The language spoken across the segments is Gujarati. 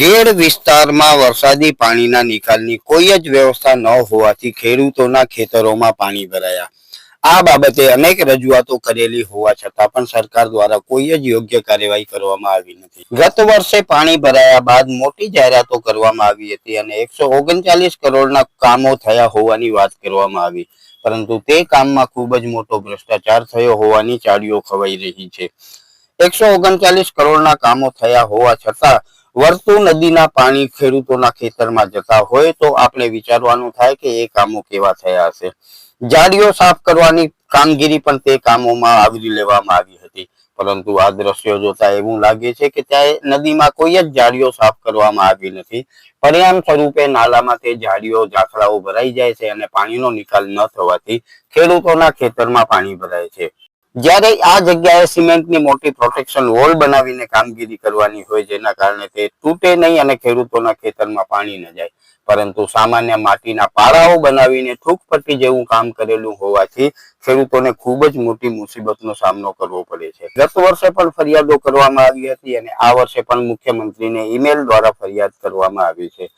ઘેડ વિસ્તારમાં વરસાદી પાણીના નિકાલની કોઈ જ વ્યવસ્થા ન હોવાથી ખેડૂતોના ખેતરોમાં પાણી ભરાયા. આ બાબતે અનેક રજૂઆતો કરેલી હોવા છતાં પણ સરકાર દ્વારા કોઈ જ યોગ્ય કાર્યવાહી કરવામાં આવી નથી. ગત વર્ષે પાણી ભરાયા બાદ મોટી જાહેરાતો કરવામાં આવી હતી અને એકસો ઓગણચાલીસ કરોડના કામો થયા હોવાની વાત કરવામાં આવી. પરંતુ તે કામમાં ખૂબ જ મોટો ભ્રષ્ટાચાર થયો હોવાની ચાડીઓ ખવાઈ રહી છે. એકસો ઓગણચાલીસ કરોડના કામો થયા હોવા છતાં વર્તુ નદીના પાણી ખેડૂતોના ખેતરમાં જતા હોય તો આપણે વિચારવાનું થાય કે એ કામો કેવા થયા હશે. જાડીઓ સાફ કરવાની કામગીરી પણ તે કામોમાં આવરી લેવામાં આવી હતી. પરંતુ આ દ્રશ્યો જોતા એવું લાગે છે કે ત્યાં નદીમાં કોઈ જ જાડીઓ સાફ કરવામાં આવી નથી. પરિણામ સ્વરૂપે નાલામાં તે જાડીઓ ઝાખરાઓ ભરાઈ જાય છે અને પાણીનો નિકાલ ન થવાથી ખેડૂતોના ખેતરમાં પાણી ભરાય છે. જ્યારે આ જગ્યાએ સિમેન્ટની મોટી પ્રોટેક્શન વોલ બનાવીને કામગીરી કરવાની હોય જેના કારણે તે તૂટે નહીં અને ખેડૂતોના ખેતરમાં પાણી ન જાય. પરંતુ સામાન્ય માટીના પારાઓ બનાવીને થૂકપટ્ટી જેવું કામ કરેલું હોવાથી ખેડૂતોને ખૂબ જ મોટી મુસીબતનો સામનો કરવો પડે છે. ગત વર્ષે પણ ફરિયાદો કરવામાં આવી હતી અને આ વર્ષે પણ મુખ્યમંત્રીને ઈમેલ દ્વારા ફરિયાદ કરવામાં આવી છે.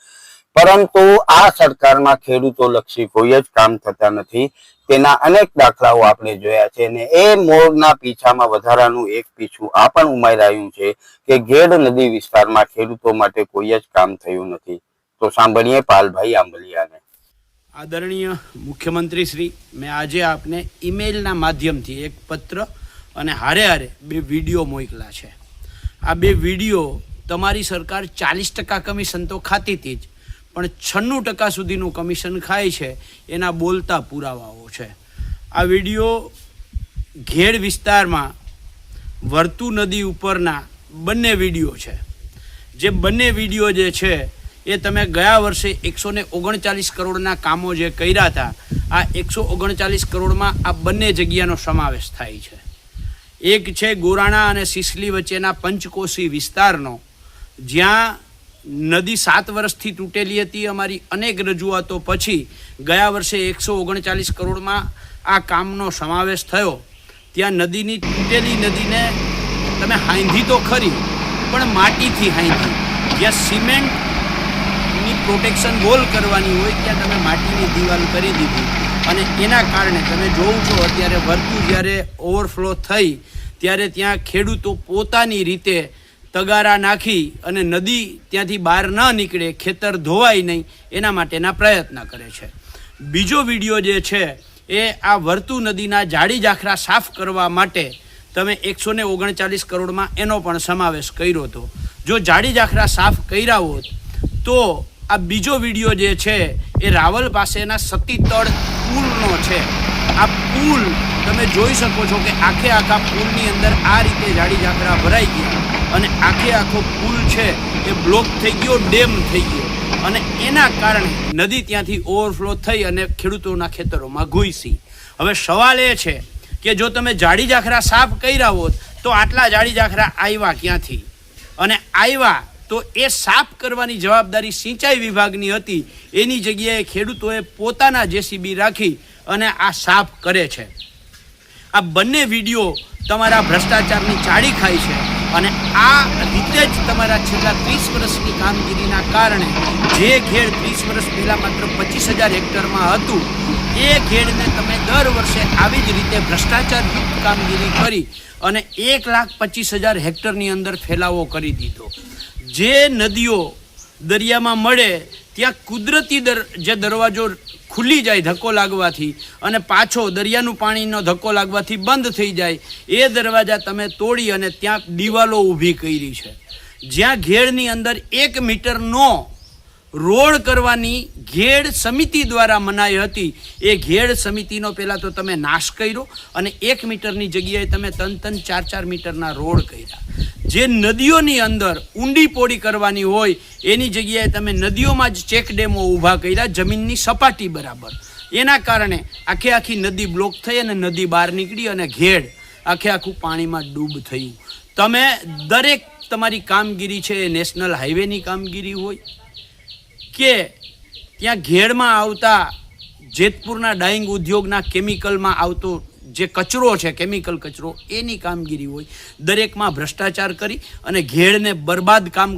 પરંતુ આ સરકારમાં ખેડૂતો લક્ષી કોઈ જ કામ થતા નથી. તેના અનેક દાખલાઓ આપણે જોયા છે અને એ મોરના પીછામાં વધારાનું એક પીછું આ પણ ઉમેરાયું છે કે ઘેડ નદી વિસ્તારમાં ખેડૂતો માટે કોઈ જ કામ થયું નથી. તો સાંભળીએ પાલભાઈ આંબલિયાને. આદરણીય મુખ્યમંત્રી શ્રી, મેં આજે આપને ઈમેલના માધ્યમથી એક પત્ર અને હારે હારે બે વીડિયો મોકલા છે. આ બે વીડિયો તમારી સરકાર ચાલીસ ટકા કમિશન તો ખાતી હતી જ. પણ છન્નું ટકા સુધીનું કમિશન ખાય છે, એના બોલતા પુરાવાઓ છે. આ વીડિયો ઘેડ વિસ્તારમાં વર્તુ નદી ઉપરના બંને વીડિયો છે. જે બંને વીડિયો જે છે, એ તમે ગયા વર્ષે એકસો ને ઓગણચાલીસ કરોડના કામો જે કર્યા હતા, આ એકસો ઓગણચાલીસ કરોડમાં આ બંને જગ્યાનો સમાવેશ થાય છે. એક છે ગોરાણા અને સિસલી વચ્ચેના પંચકોશી વિસ્તારનો, જ્યાં નદી સાત વર્ષથી તૂટેલી હતી. અમારી અનેક રજૂઆતો પછી ગયા વર્ષે એકસો ઓગણચાલીસ કરોડમાં આ કામનો સમાવેશ થયો. ત્યાં નદીની તૂટેલી નદીને તમે હાંધી તો ખરી, પણ માટીથી હાંધી. જ્યાં સિમેન્ટની પ્રોટેક્શન વોલ કરવાની હોય, ત્યાં તમે માટીની દિવાલ કરી દીધી. અને એના કારણે તમે જોઉં છો અત્યારે વરતું જ્યારે ઓવરફ્લો થઈ, ત્યારે ત્યાં ખેડૂતો પોતાની રીતે તગારા નાખી અને નદી ત્યાંથી બહાર ન નીકળે, ખેતર ધોવાય નહીં, એના માટેના પ્રયત્ન કરે છે. બીજો વીડિયો જે છે, એ આ વર્તુ નદીના જાડી જાખરા સાફ કરવા માટે તમે એકસો ને ઓગણચાલીસ કરોડમાં એનો પણ સમાવેશ કર્યો હતો. જો જાડી જાખરા સાફ કર્યા હોત, તો આ બીજો વીડિયો જે છે એ રાવલ પાસેના સતીતળ પુલનો છે. આ પુલ તમે જોઈ શકો છો કે આખે આખા પુલની અંદર આ રીતે જાડી ઝાકરા ભરાઈ ગયા. અને આખે આખો પુલ છે એ બ્લોક થઈ ગયો, ડેમ થઈ ગયો. અને એના કારણે નદી ત્યાંથી ઓવરફ્લો થઈ અને ખેડૂતોના ખેતરોમાં ઘૂસી. હવે સવાલ એ છે કે જો તમે જાડી ઝાખરા સાફ કર્યા હોત તો આટલા જાડી ઝાખરા આવ્યા ક્યાંથી? અને આવ્યા તો એ સાફ કરવાની જવાબદારી સિંચાઈ વિભાગની હતી. એની જગ્યાએ ખેડૂતોએ પોતાના જેસીબી રાખી અને આ સાફ કરે છે. આ બંને વીડિયો તમારા ભ્રષ્ટાચારની ચાડી ખાય છે. અને આ રીતે જ તમારા છેલ્લા ત્રીસ વર્ષની કામગીરીના કારણે જે ઘેડ ત્રીસ વર્ષ પહેલાં માત્ર પચીસ હજાર હેક્ટરમાં હતું, એ ઘેડને તમે દર વર્ષે આવી જ રીતે ભ્રષ્ટાચારયુક્ત કામગીરી કરી અને એક લાખ પચીસ હજાર હેક્ટરની અંદર ફેલાવો કરી દીધો. જે નદીઓ દરિયામાં મળે, ત્યાં કુદરતી દર, જે દરવાજો ખુલ્લી જાય ધક્કો લાગવાથી અને પાછો દરિયાનું પાણીનો ધક્કો લાગવાથી બંધ થઈ જાય. એ દરવાજા તમે તોડી અને ત્યાં દિવાલો ઊભી કરી છે. જ્યાં ઘેડની અંદર એક મીટરનો રોડ કરવાની ઘેડ સમિતિ દ્વારા મનાઈ હતી. એ ઘેડ સમિતિનો પહેલાં તો તમે નાશ કર્યો અને એક મીટરની જગ્યાએ તમે તન તન ચાર ચાર મીટરના રોડ કર્યા. જે નદીઓની અંદર ઊંડી પોડી કરવાની હોય, એની જગ્યાએ તમે નદીઓમાં જ ચેક ડેમો ઊભા કર્યા, જમીનની સપાટી બરાબર. એના કારણે આખે આખી નદી બ્લોક થઈ અને નદી બહાર નીકળી અને ઘેડ આખે આખું પાણીમાં ડૂબ થયું. તમે દરેક તમારી કામગીરી છે એ નેશનલ હાઈવેની કામગીરી હોય કે ત્યાં ઘેડમાં આવતા જેતપુરના ડાઈંગ ઉદ્યોગના કેમિકલમાં આવતો જે કચરો છે કેમિકલ કચરો, એની કામગીરી હોય, દરેકમાં ભ્રષ્ટાચાર કરી અને ઘેડને બરબાદ કામ,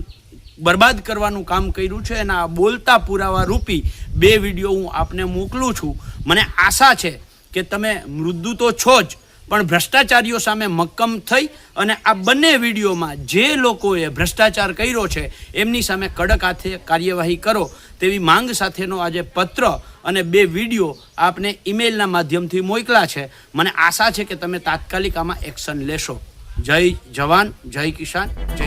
બરબાદ કરવાનું કામ કર્યું છે અને આ બોલતા પુરાવા રૂપી બે વીડિયો હું આપને મોકલું છું. મને આશા છે કે તમે મૃદુ તો છો જ પણ ભ્રષ્ટાચારીઓ સામે મક્કમ થઈ અને આ બંને વિડીયોમાં જે લોકોએ ભ્રષ્ટાચાર કર્યો છે, એમની સામે કડક હાથે કાર્યવાહી કરો તેવી માંગ સાથેનો આજે પત્ર અને બે વીડિયો આપને ઈમેલના માધ્યમથી મોકલા છે. મને આશા છે કે તમે તાત્કાલિક આમાં એક્શન લેશો. જય જવાન, જય કિસાન, જય